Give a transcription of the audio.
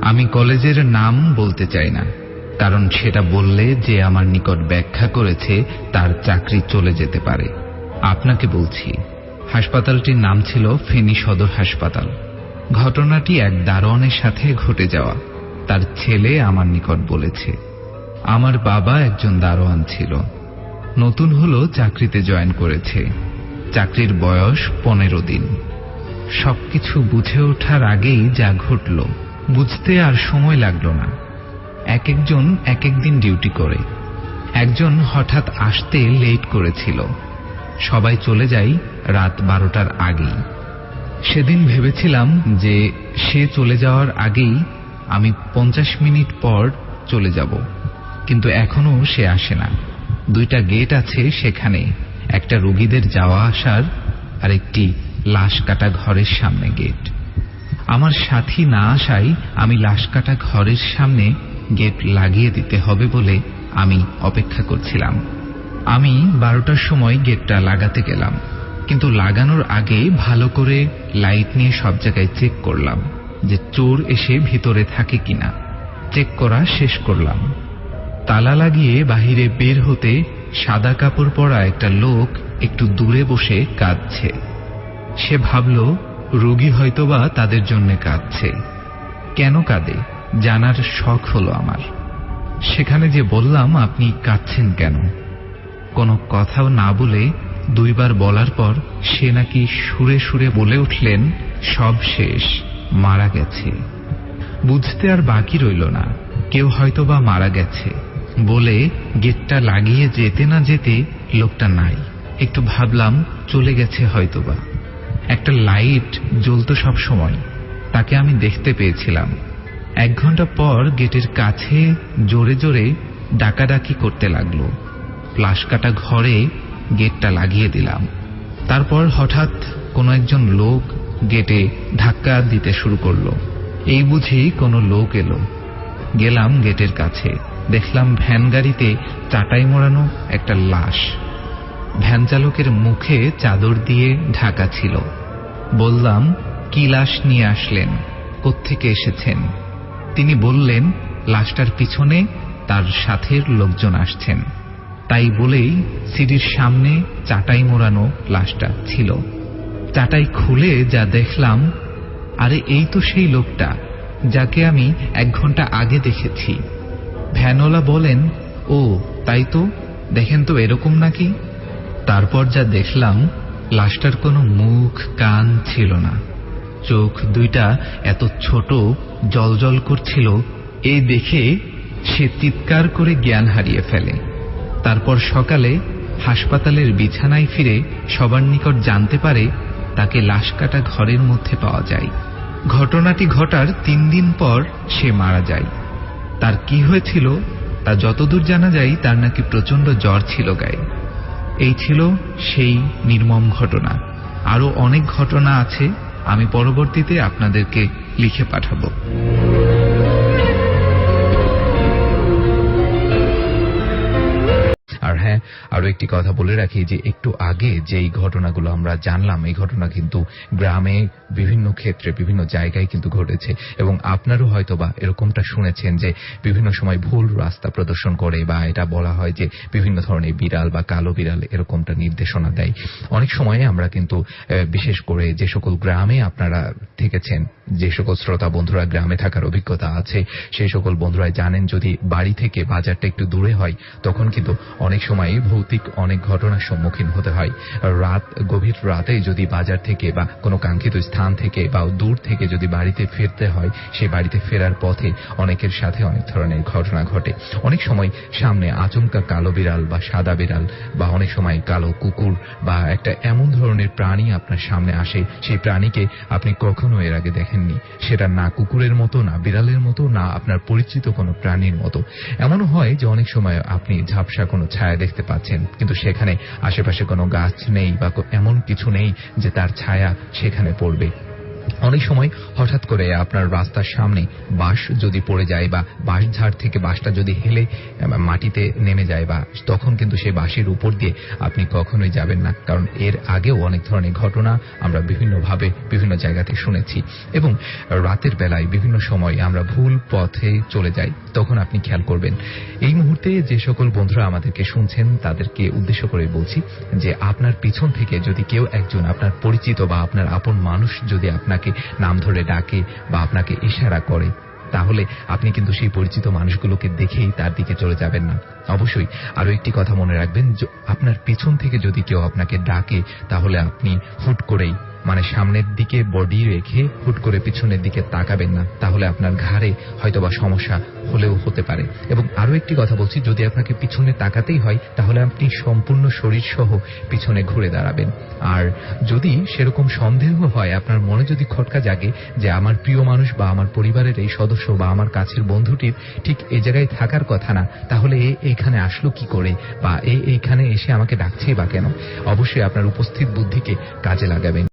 আমি কলেজের নাম বলতে চাই না, কারণ সেটা বললে যে আমার নিকট ব্যাখ্যা করেছে তার চাকরি চলে যেতে পারে। আপনাকে বলছি, হাসপাতালটির নাম ছিল ফেনী সদর হাসপাতাল। ঘটনাটি এক দারোয়ানের সাথে ঘটে যাওয়া, তার ছেলে আমার নিকট বলেছে। আমার বাবা একজন দারোয়ান ছিল, নতুন হলো চাকরিতে জয়েন করেছে। চাকরির বয়স পনেরো দিন। সবকিছু বুঝে ওঠার আগেই যা ঘটল বুঝতে আর সময় লাগল না। এক একজন এক একদিন ডিউটি করে। একজন হঠাৎ আসতে লেট করেছিল। সবাই চলে যাই রাত বারোটার আগেই। সেদিন ভেবেছিলাম যে সে চলে যাওয়ার আগেই আমি পঞ্চাশ মিনিট পর চলে যাব। কিন্তু এখনও সে আসে না। দুইটা গেট আছে সেখানে। একটা রোগীদের যাওয়া আসার আর একটি লাশ কাটা ঘরের সামনে গেট। আমার সাথী না আসায় আমি লাশ কাটা ঘরের সামনে গেট লাগিয়ে দিতে হবে বলে আমি অপেক্ষা করছিলাম। আমি বারোটার সময় গেটটা লাগাতে গেলাম, কিন্তু লাগানোর আগে ভালো করে লাইট নিয়ে সব জায়গায় চেক করলাম যে চোর এসে ভিতরে থাকে কিনা। চেক করা শেষ করলাম। তালা লাগিয়ে বাহিরে বের হতে সাদা কাপড় পরা একটা লোক একটু দূরে বসে কাঁদছে। সে ভাবল রোগী হয়তোবা তাদের জন্য কাঁদছে। কেন কাঁদে? জানার শখ হলো আমার। সেখানে যে বললাম, আপনি কাঁদছেন কেন? কোনো কথাও না বলে দুইবার বলার পর সে নাকি সুরে সুরে বলে উঠলেন, সব শেষ, মারা গেছে। বুঝতে আর বাকি রইল না, কেউ হয়তোবা মারা গেছে। বলে গেটটা লাগিয়ে যেতে না যেতে লোকটা নাই। একটু ভাবলাম, চলে গেছে হয়তোবা। একটা লাইট জ্বলতো সব সময়। তাকে আমি দেখতে পেয়েছিলাম। এক ঘণ্টা পর গেটের কাছে জোরে জোরে ডাকাডাকি করতে লাগল। প্লাস কাটা ঘরে গেটটা লাগিয়ে দিলাম। তারপর হঠাৎ কোনো একজন লোক গেটে ধাক্কা দিতে শুরু করল। এই বুঝি কোনো লোক এলো। গেলাম গেটের কাছে। দেখলাম ভ্যান গাড়িতে চাটাই মোড়ানো একটা লাশ। ভ্যান চালকের মুখে চাদর দিয়ে ঢাকা ছিল। বললাম, কি লাশ নিয়ে আসলেন? কোত্থেকে এসেছেন? তিনি বললেন, লাশটার পিছনে তার সাথের লোকজন আসছেন। তাই বলেই সিঁড়ির সামনে চাটাই মোড়ানো লাশটা ছিল। চাটাই খুলে যা দেখলাম, আরে, এই তো সেই লোকটা, যাকে আমি এক ঘণ্টা আগে দেখেছি। ভ্যানওয়ালা বলেন, ও, তাই তো? দেখেন তো, এরকম নাকি? তারপর যা দেখলাম লাশটার কোনো মুখ, কান ছিল না। চোখ দুইটা এত ছোট, জলজল করছিল এই দেখে সে চিৎকার করে জ্ঞান হারিয়ে ফেলে। তারপর সকালে হাসপাতালের বিছানায় ফিরে সবার নিকট জানতে পারে তাকে লাশ কাটা ঘরের মধ্যে পাওয়া যায়। ঘটনাটি ঘটার তিন দিন পর সে মারা যায়। তার কি হয়েছিল তা যতদূর জানা যায়, তার নাকি প্রচণ্ড জ্বর ছিল গায়ে। এই ছিল সেই নির্মম ঘটনা। আরও অনেক ঘটনা আছে আমি পরবর্তীতে আপনাদেরকে লিখে পাঠাবো। আর হ্যাঁ আরও একটি কথা বলে রাখি যে একটু আগে যেই ঘটনাগুলো আমরা জানলাম, এই ঘটনা কিন্তু গ্রামে বিভিন্ন ক্ষেত্রে, বিভিন্ন জায়গায় কিন্তু ঘটেছে। এবং আপনারও হয়তোবা এরকমটা শুনেছেন যে বিভিন্ন সময় ভুল রাস্তা প্রদর্শন করে বা এটা বলা হয় যে বিভিন্ন ধরনের বিড়াল বা কালো বিড়াল এরকমটা নির্দেশনা দেয়। অনেক সময় আমরা কিন্তু বিশেষ করে যে সকল গ্রামে আপনারা থেকেছেন, যে সকল শ্রোতা বন্ধুরা গ্রামে থাকার অভিজ্ঞতা আছে, সেই সকল বন্ধুরা জানেন যদি বাড়ি থেকে বাজারটা একটু দূরে হয়, তখন কিন্তু অনেক সময় ভৌতিক অনেক ঘটনার সম্মুখীন হতে হয়। রাত, গভীর রাতে যদি বাজার থেকে বা কোনো কাঙ্ক্ষিত স্থান থেকে বা দূর থেকে যদি বাড়িতে ফিরতে হয় সেই বাড়িতে ফেরার পথে অনেকের সাথে অনেক ধরনের ঘটনা ঘটে। অনেক সময় সামনে আচমকা কালো বিড়াল বা সাদা বিড়াল বা অনেক সময় কালো কুকুর বা একটা এমন ধরনের প্রাণী আপনার সামনে আসে, সেই প্রাণীকে আপনি কখনো এর আগে দেখেননি। সেটা না কুকুরের মতো, না বিড়ালের মতো, না আপনার পরিচিত কোনো প্রাণীর মতো। এমনও হয় যে অনেক সময় আপনি ঝাপসা কোনো ছায়া দেখতে পাচ্ছেন। কিন্তু সেখানে আশেপাশে কোনো গাছ নেই বা এমন কিছু নেই যে তার ছায়া সেখানে পড়বে। অনেক সময় হঠাৎ করে আপনার রাস্তার সামনে বাঁশ যদি পড়ে যায় বা বাঁশ ঝাড় থেকে বাঁশটা যদি হেলে মাটিতে নেমে যায় বা তখন কিন্তু সেই বাঁশের উপর দিয়ে আপনি কখনোই যাবেন না। কারণ এর আগেও অনেক ধরনের ঘটনা আমরা বিভিন্নভাবে বিভিন্ন জায়গাতে শুনেছি। এবং রাতের বেলায় বিভিন্ন সময় আমরা ভুল পথে চলে যাই, তখন আপনি খেয়াল করবেন। এই মুহূর্তে যে সকল বন্ধুরা আমাদেরকে শুনছেন, তাদেরকে উদ্দেশ্য করে বলছি যে আপনার পিছন থেকে যদি কেউ একজন আপনার পরিচিত বা আপনার আপন মানুষ যদি আপনাকে নাম ধরে ডাকে বা আপনাকে ইশারা করে, তাহলে আপনি কিন্তু সেই পরিচিত মানুষগুলোকে দেখেই তার দিকে চলে যাবেন না। অবশ্যই আরও একটি কথা মনে রাখবেন আপনার পেছন থেকে যদি কেউ আপনাকে ডাকে, তাহলে আপনি হুট করেই মানে সামনের দিকে বডি রেখে হুট করে পিছনের দিকে তাকাবেন না, তাহলে আপনার ঘাড়ে হয়তোবা সমস্যা হলেও হতে পারে। এবং আরও একটি কথা বলছি, যদি আপনাকে পিছনে তাকাতেই হয়, তাহলে আপনি সম্পূর্ণ শরীর সহ পিছনে ঘুরে দাঁড়াবেন। আর যদি সেরকম সন্দেহ হয়, আপনার মনে যদি খটকা জাগে যে আমার প্রিয় মানুষ বা আমার পরিবারের এই সদস্য বা আমার কাছের বন্ধুটির ঠিক এ জায়গায় থাকার কথা না, তাহলে এ এইখানে আসলো কি করে? বা এ এইখানে এসে আমাকে ডাকছেই বা কেন? অবশ্যই আপনার উপস্থিত বুদ্ধিকে কাজে লাগাবেন।